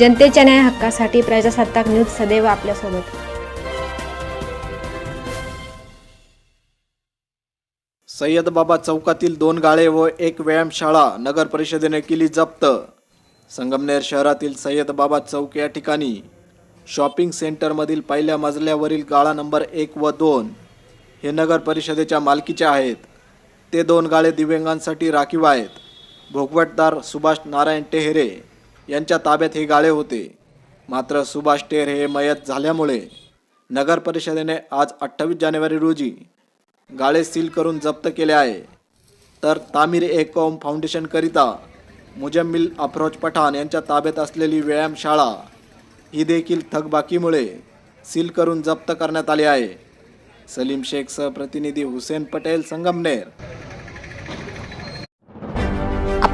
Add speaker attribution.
Speaker 1: जनतेच्या न्याय हक्कासाठी प्रजासत्ताक न्यूज सदैव आपल्यासोबत.
Speaker 2: सय्यद बाबा चौकातील दोन गाळे व एक व्यायामशाळा नगर परिषदेने केली जप्त. संगमनेर शहरातील सय्यद बाबा चौक या ठिकाणी शॉपिंग सेंटरमधील पहिल्या मजल्यावरील गाळा नंबर एक व दोन हे नगर परिषदेच्या मालकीचे आहेत. ते दोन गाळे दिव्यांगांसाठी राखीव आहेत. भोगवटदार सुभाष नारायण टेहरे यांच्या ताब्यात हे गाळे होते. मात्र सुभाष टेर हे मयत झाल्यामुळे नगर परिषदेने आज अठ्ठावीस जानेवारी रोजी गाळे सील करून जप्त केले आहे. तर तामीर एकॉम फाउंडेशनकरिता मुजम्मिल अफरोज पठाण यांच्या ताब्यात असलेली व्यायामशाळा ही देखील थकबाकीमुळे सील करून जप्त करण्यात आली आहे. सलीम शेख प्रतिनिधी हुसेन पटेल संगमनेर.